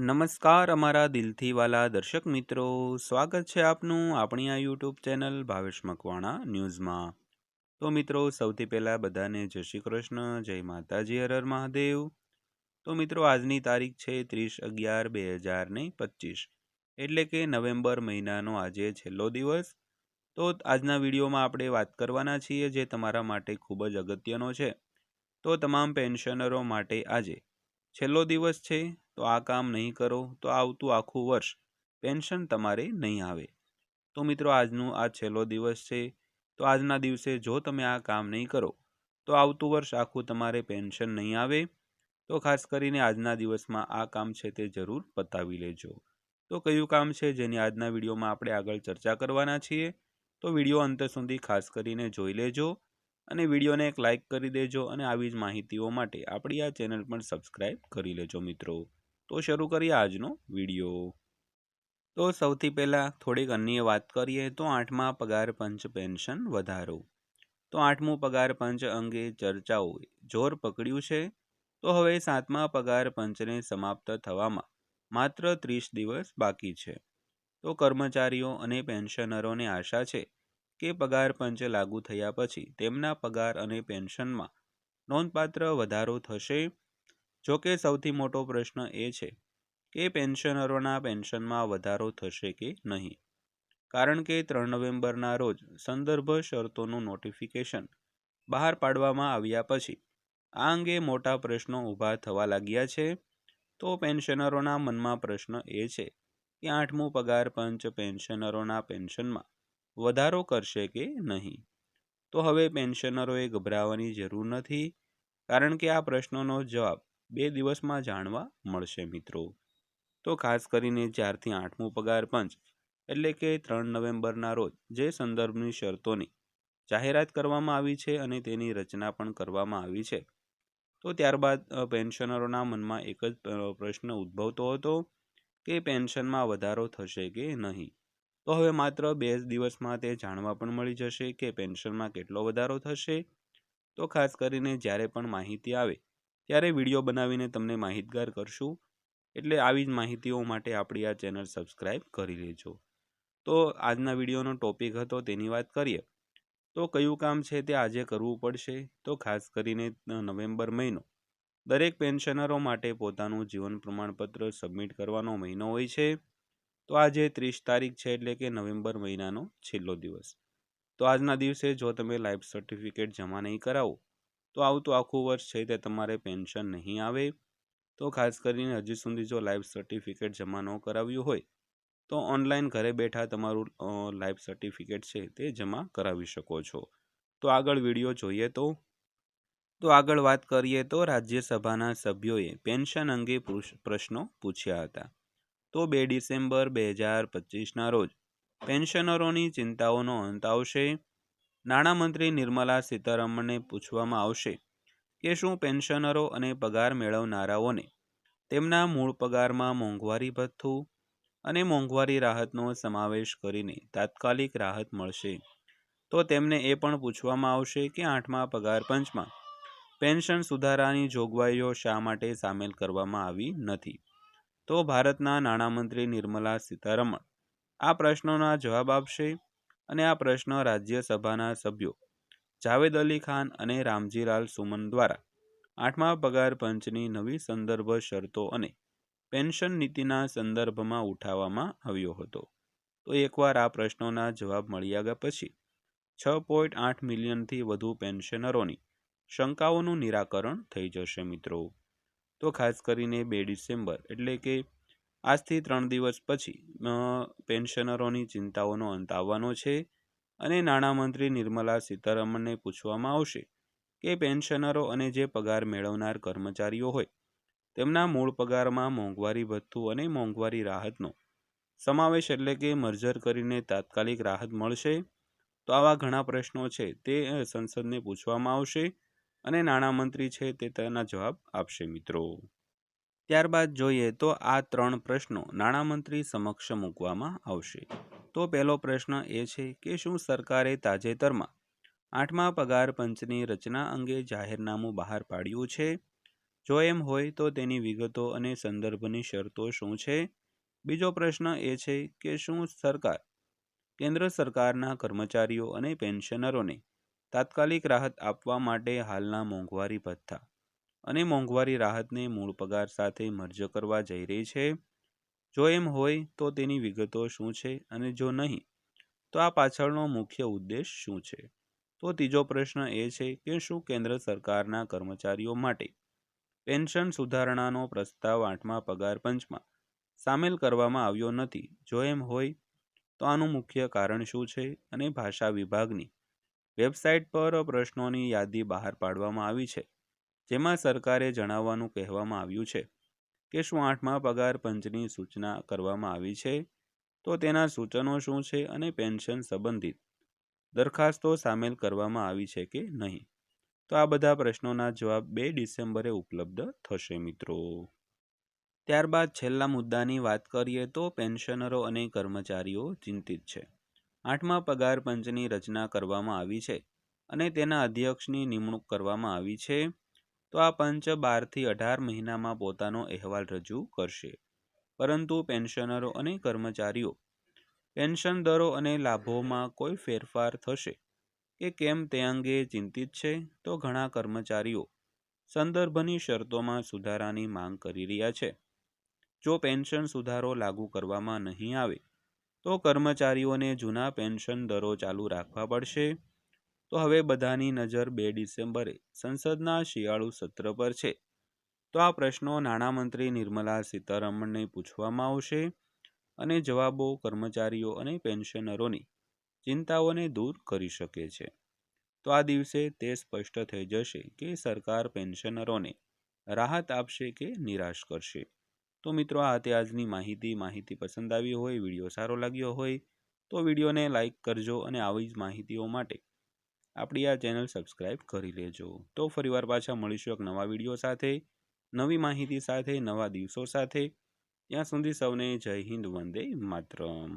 નમસ્કાર અમારા દિલથી વાલા દર્શક મિત્રો. સ્વાગત છે આપનું આપણી આ યુટ્યુબ ચેનલ ભાવેશ મકવાણા ન્યૂઝમાં. તો મિત્રો, સૌથી પહેલાં બધાને જય શ્રી કૃષ્ણ, જય માતાજી હરર મહાદેવ. તો મિત્રો, આજની તારીખ છે ત્રીસ અગિયાર બે હજાર ને પચીસ. એટલે કે નવેમ્બર મહિનાનો આજે છેલ્લો દિવસ. તો આજના વિડીયોમાં આપણે વાત કરવાના છીએ જે તમારા માટે ખૂબ જ અગત્યનો છે. તો તમામ પેન્શનરો માટે આજે છેલ્લો દિવસ છે. તો આ કામ નહીં કરો, તો આવતું આખું વર્ષ પેન્શન તમારે નહીં આવે. તો મિત્રો આજનું આ છેલ્લો દિવસ છે. તો આજના દિવસે જો તમે આ કામ નહીં કરો, તો આવતું વર્ષ આખું તમારે પેન્શન નહીં આવે. તો ખાસ કરીને આજના દિવસમાં આ કામ છે તે જરૂર પતાવી લેજો. તો કયું કામ છે જેની આજના વિડીયોમાં આપણે આગળ ચર્ચા કરવાના છીએ, તો વીડિયો અંત સુધી ખાસ કરીને જોઈ લેજો અને વિડીયોને એક લાઇક કરી દેજો અને આવી જ માહિતીઓ માટે આપણી આ ચેનલ પણ સબસ્ક્રાઈબ કરી લેજો મિત્રો. તો શરૂ કરીએ આજનો વીડિયો. તો સૌથી પહેલાં થોડીક અન્ય વાત કરીએ તો આઠમા પગાર પંચ પેન્શન વધારો. તો આઠમું પગાર પંચ અંગે ચર્ચાઓએ જોર પકડ્યું છે? તો હવે સાતમા પગાર પંચને સમાપ્ત થવામાં માત્ર ત્રીસ દિવસ બાકી છે. તો કર્મચારીઓ અને પેન્શનરોને આશા છે કે પગાર પંચ લાગુ થયા પછી તેમના પગાર અને પેન્શનમાં નોંધપાત્ર વધારો થશે. જો કે સૌથી મોટો પ્રશ્ન એ છે કે પેન્શનરોના પેન્શનમાં વધારો થશે કે નહીં? કારણ કે ત્રણ નવેમ્બરના રોજ સંદર્ભ શરતોનું નોટિફિકેશન બહાર પાડવામાં આવ્યા પછી આ અંગે મોટા પ્રશ્નો ઊભા થવા લાગ્યા છે. તો પેન્શનરોના મનમાં પ્રશ્ન એ છે કે આઠમું પગાર પંચ પેન્શનરોના પેન્શનમાં વધારો કરશે કે નહીં? તો હવે પેન્શનરોએ ગભરાવાની જરૂર નથી, કારણ કે આ પ્રશ્નોનો જવાબ બે દિવસમાં જાણવા મળશે મિત્રો. તો ખાસ કરીને ચારથી આઠમું પગાર પંચ, એટલે કે ત્રણ નવેમ્બરના રોજ જે સંદર્ભની શરતોની જાહેરાત કરવામાં આવી છે અને તેની રચના પણ કરવામાં આવી છે. તો ત્યારબાદ પેન્શનરોના મનમાં એક જ પ્રશ્ન ઉદ્ભવતો હતો કે પેન્શનમાં વધારો થશે કે નહીં? તો હવે માત્ર બે દિવસમાં તે જાણવા પણ મળી જશે કે પેન્શનમાં કેટલો વધારો થશે? તો ખાસ કરીને જ્યારે પણ માહિતી આવે ત્યારે વીડિયો બનાવીને તમને માહિતગાર કરશું. એટલે આવી જ માહિતીઓ માટે આપણી આ ચેનલ સબસ્ક્રાઈબ કરી લેજો. તો આજના વિડીયોનો ટોપિક હતો તેની વાત કરીએ. તો કયું કામ છે તે આજે કરવું પડશે? તો ખાસ કરીને નવેમ્બર મહિનો. દરેક પેન્શનરો માટે પોતાનું જીવન પ્રમાણપત્ર સબમિટ કરવાનો મહિનો હોય છે. તો આજે ત્રીસ તારીખ છે એટલે કે નવેમ્બર મહિનાનો છેલ્લો દિવસ. તો આજના દિવસે જો તમે લાઈફ સર્ટિફિકેટ જમા નહીં કરાવો તો આવતું આખું વર્ષ છે તે તમારે પેન્શન નહીં આવે. તો ખાસ કરીને હજી સુધી જો લાઈફ સર્ટિફિકેટ જમા ન કરાવ્યું હોય, તો ઓનલાઈન ઘરે બેઠા તમારું લાઈફ સર્ટિફિકેટ છે તે જમા કરાવી શકો છો. તો આગળ વીડિયો જોઈએ તો. તો આગળ વાત કરીએ તો રાજ્યસભાના સભ્યોએ પેન્શન અંગે પ્રશ્નો પૂછ્યા હતા. તો બે ડિસેમ્બર બે હજાર પચીસના રોજ, પેન્શનરોની ચિંતાઓનો અંત આવશે. નાણામંત્રી નિર્મલા સીતારમણને પૂછવામાં આવશે કે શું પેન્શનરો અને પગાર મેળવનારાઓને તેમના મૂળ પગારમાં મોંઘવારી ભથ્થું અને મોંઘવારી રાહતનો સમાવેશ કરીને તાત્કાલિક રાહત મળશે? તો તેમને એ પણ પૂછવામાં આવશે કે આઠમા પગાર પંચમાં પેન્શન સુધારાની જોગવાઈઓ શા માટે સામેલ કરવામાં આવી નથી? તો ભારતના નાણામંત્રી નિર્મલા સીતારમણ આ પ્રશ્નોના જવાબ આપશે અને આ પ્રશ્ન રાજ્યસભાના સભ્યો જાવેદ અલી ખાન અને રામજીલાલ સુમન દ્વારા આઠમા પગાર પંચની નવી સંદર્ભ શરતો અને પેન્શન નીતિના સંદર્ભમાં ઉઠાવવામાં આવ્યો હતો. તો એકવાર આ પ્રશ્નોના જવાબ મળી આવ્યા પછી છ પોઈન્ટ આઠ મિલિયનથી વધુ પેન્શનરોની શંકાઓનું નિરાકરણ થઈ જશે મિત્રો. તો ખાસ કરીને બે ડિસેમ્બર એટલે કે આજથી ત્રણ દિવસ પછી પેન્શનરોની ચિંતાઓનો અંત આવવાનો છે અને નાણામંત્રી નિર્મલા સીતારમણને પૂછવામાં આવશે કે પેન્શનરો અને જે પગાર મેળવનાર કર્મચારીઓ હોય, તેમના મૂળ પગારમાં મોંઘવારી ભથ્થું અને મોંઘવારી રાહતનો સમાવેશ એટલે કે મર્જર કરીને તાત્કાલિક રાહત મળશે, તો આવા ઘણા પ્રશ્નો છે તે સંસદને પૂછવામાં આવશે અને નાણામંત્રી છે તે તેના જવાબ આપશે મિત્રો. ત્યારબાદ જોઈએ તો આ ત્રણ પ્રશ્નો નાણામંત્રી સમક્ષ મૂકવામાં આવશે. તો પહેલો પ્રશ્ન એ છે કે શું સરકારે તાજેતરમાં આઠમા પગાર પંચની રચના અંગે જાહેરનામું બહાર પાડ્યું છે? જો એમ હોય તો તેની વિગતો અને સંદર્ભની શરતો શું છે? બીજો પ્રશ્ન એ છે કે શું સરકાર, કેન્દ્ર સરકારના કર્મચારીઓ અને પેન્શનરોને તાત્કાલિક રાહત આપવા માટે હાલના મોંઘવારી ભથ્થા અને મોંઘવારી રાહતને મૂળ પગાર સાથે મર્જ કરવા જઈ રહી છે. જો એમ હોય તો તેની વિગતો શું છે અને જો નહીં, તો આ પાછળનો મુખ્ય ઉદ્દેશ શું છે? તો ત્રીજો પ્રશ્ન એ છે કે શું કેન્દ્ર સરકારના કર્મચારીઓ માટે પેન્શન સુધારણાનો પ્રસ્તાવ આઠમા પગાર પંચમાં સામેલ કરવામાં આવ્યો નથી? જો એમ હોય, તો આનું મુખ્ય કારણ શું છે અને ભાષા વિભાગની વેબસાઇટ પર પ્રશ્નોની યાદી બહાર પાડવામાં આવી છે. જેમાં સરકારે જણાવવાનું કહેવામાં આવ્યું છે કે શું આઠમા પગાર પંચની સૂચના કરવામાં આવી છે? તો તેના સૂચનો શું છે અને પેન્શન સંબંધિત દરખાસ્તો સામેલ કરવામાં આવી છે કે નહીં? તો આ બધા પ્રશ્નોના જવાબ બે ડિસેમ્બરે ઉપલબ્ધ થશે મિત્રો. ત્યારબાદ છેલ્લા મુદ્દાની વાત કરીએ તો પેન્શનરો અને કર્મચારીઓ ચિંતિત છે. આઠમા પગાર પંચની રચના કરવામાં આવી છે અને તેના અધ્યક્ષની નિમણૂક કરવામાં આવી છે. તો આ પંચ બારથી અઢાર મહિનામાં પોતાનો અહેવાલ રજૂ કરશે. પરંતુ પેન્શનરો અને કર્મચારીઓ, પેન્શન દરો અને લાભોમાં કોઈ ફેરફાર થશે? કે કેમ તે અંગે ચિંતિત છે? તો ઘણા કર્મચારીઓ સંદર્ભની શરતોમાં સુધારાની માંગ કરી રહ્યા છે. જો પેન્શન સુધારો લાગુ કરવામાં નહીં આવે, તો કર્મચારીઓને જૂના પેન્શન દરો ચાલુ રાખવા પડશે. તો હવે બધાની નજર બે ડિસેમ્બરે સંસદના શિયાળુ સત્ર પર છે. તો આ પ્રશ્નો નાણામંત્રી નિર્મલા સીતારમણને પૂછવામાં આવશે અને જવાબો કર્મચારીઓ અને પેન્શનરોની ચિંતાઓને દૂર કરી શકે છે. તો આ દિવસે તે સ્પષ્ટ થઈ જશે કે સરકાર પેન્શનરોને રાહત આપશે કે નિરાશ કરશે. તો મિત્રો, આ હતી આજની માહિતી. માહિતી પસંદ આવી હોય, વીડિયો સારો લાગ્યો હોય, તો વિડીયોને લાઇક કરજો અને આવી જ માહિતીઓ માટે આપણી આ ચેનલ સબસ્ક્રાઈબ કરી લેજો. તો ફરીવાર પાછા મળીશું એક નવા વીડિયો સાથે, નવી માહિતી સાથે, નવા દિવસો સાથે. ત્યાં સુધી સૌને જય હિન્દ, વંદે માતરમ.